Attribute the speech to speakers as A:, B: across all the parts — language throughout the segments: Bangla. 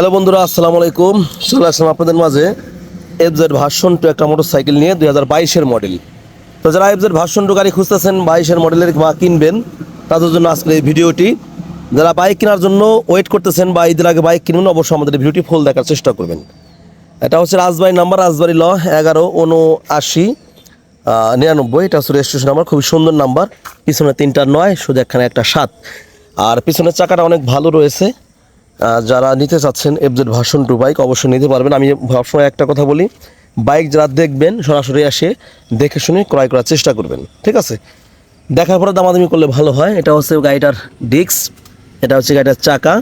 A: হ্যালো বন্ধুরা, আসসালামু আলাইকুম। চলে আসলাম আপনাদের মাঝে এফ জেড ভার্সন টু একটা মোটর সাইকেল নিয়ে দুই হাজার বাইশের মডেল তো যারা এফ জেড ভার্সন টু গাড়ি খুঁজতেছেন, বাইশের মডেলের বা কিনবেন, তাদের জন্য আজকের এই ভিডিওটি। যারা বাইক কেনার জন্য ওয়েট করতেছেন বা ঈদের আগে বাইক কিনুন, অবশ্যই আমাদের ভিডিওটি ফুল দেখার চেষ্টা করবেন। এটা হচ্ছে রাজবাড়ি নাম্বার রাজবাড়ি ল, এগারো উনআশি নিরানব্বই। এটা হচ্ছে রেজিস্ট্রেশন নাম্বার খুবই সুন্দর নাম্বার পিছনে তিনটা নয়, শুধু একখানে একটা সাত। আর পিছনের চাকাটা অনেক ভালো রয়েছে। যারা নিতে চাচ্ছেন এফজেড ভার্সন টু বাইক অবশ্যই নিতে পারবেন। আমি সবসময় একটা কথা বলি বাইক যারা দেখবেন, সরাসরি এসে দেখে শুনে ক্রয় করার চেষ্টা করবেন, ঠিক আছে? দেখার পরে দামাদামি করলে ভালো হয়। এটা হচ্ছে গাড়িটার ডিস্ক এটা হচ্ছে গাড়িটার চাকা,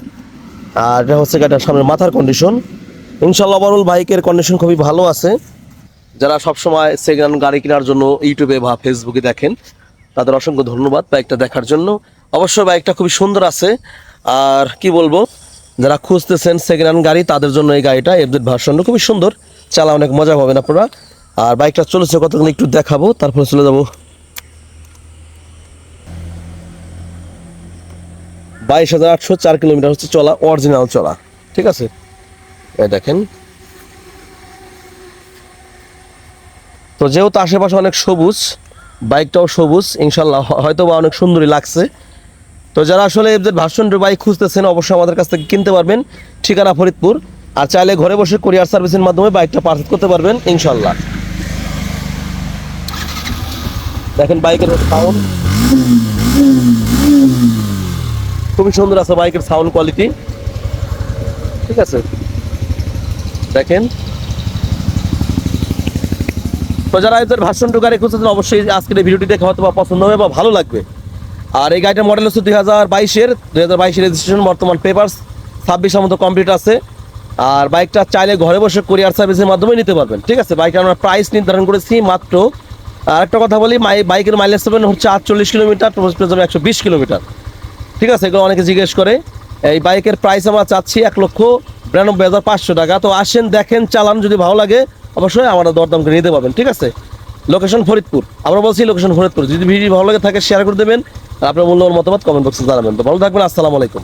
A: আর এটা হচ্ছে গাড়িটার সামনের মাথার কন্ডিশন ইনশাল্লাহ বরুল বাইকের কন্ডিশন খুবই ভালো আছে। যারা সবসময় সেকেন্ড গাড়ি কেনার জন্য ইউটিউবে বা ফেসবুকে দেখেন, তাদের অসংখ্য ধন্যবাদ বাইকটা দেখার জন্য। অবশ্যই বাইকটা খুবই সুন্দর আছে। আর কি বলব? যারা খুঁজতেছেন সেকেন্ড হ্যান্ড গাড়ি, তাদের জন্য এই গাড়িটা এফজেড ভার্সনটা খুবই সুন্দর। চালা অনেক মজা পাবেন আপনারা। আর বাইকটা চলেছে কতক্ষণ একটু দেখাবো, তারপরে চলে যাব। বাইশ হাজার আটশো চার কিলোমিটার হচ্ছে চলা অরিজিনাল চলা। ঠিক আছে? এই দেখেন। তো যেহেতু আশেপাশে অনেক সবুজ, বাইকটাও সবুজ, ইনশাল্লাহ হয়তো বা অনেক সুন্দরই লাগছে। তো যারা আসলে এফজেড ভার্সন বাইক খুঁজতেছেন, অবশ্যই আমাদের কাছ থেকে কিনতে পারবেন। ঠিকানা ফরিদপুর। আর চাইলে ঘরে বসে কোরিয়ার সার্ভিসের মাধ্যমে বাইকটা পারচেজ করতে পারবেন ইনশাল্লাহ দেখেন বাইকের সাউন্ড খুবই সুন্দর আছে বাইকের সাউন্ড কোয়ালিটি ঠিক আছে? দেখেন। তো যারা এদের ভার্সন টু গাড়ি খুঁজতেছেন, অবশ্যই আজকের ভিডিওটি দেখে হয়তো বা পছন্দ হবে বা ভালো লাগবে। আর এই গাড়িটার মডেল হচ্ছে দুই হাজার বাইশের, দুই হাজার বাইশের রেজিস্ট্রেশন বর্তমান পেপার্স ছাব্বিশের মতো কমপ্লিট আছে। আর বাইকটা চাইলে ঘরে বসে কোরিয়ার সার্ভিসের মাধ্যমে নিতে পারবেন। ঠিক আছে বাইকটা আমরা প্রাইস নির্ধারণ করেছি মাত্র, আর একটা কথা বলি মাই বাইকের মাইলেজ পাবেন হচ্ছে আটচল্লিশ কিলোমিটার যাবে একশো বিশ কিলোমিটার। ঠিক আছে, এগুলো অনেকে জিজ্ঞেস করে, এই বাইকের প্রাইস আমরা চাচ্ছি এক লক্ষ বিরানব্বই হাজার পাঁচশো টাকা। তো আসেন, দেখেন, চালান যদি ভালো লাগে, অবশ্যই আমরা দরদাম করে নিতে পারবেন। ঠিক আছে লোকেশন ফরিদপুর। আমরা বলছি লোকেশন ফরিদপুর। যদি ভিডিও ভালো লাগে থাকে শেয়ার করে দেবেন। আপনার মূল্যবান মতামত কমেন্ট বক্সে জানাবেন। তো ভালো থাকবেন আসসালামু আলাইকুম।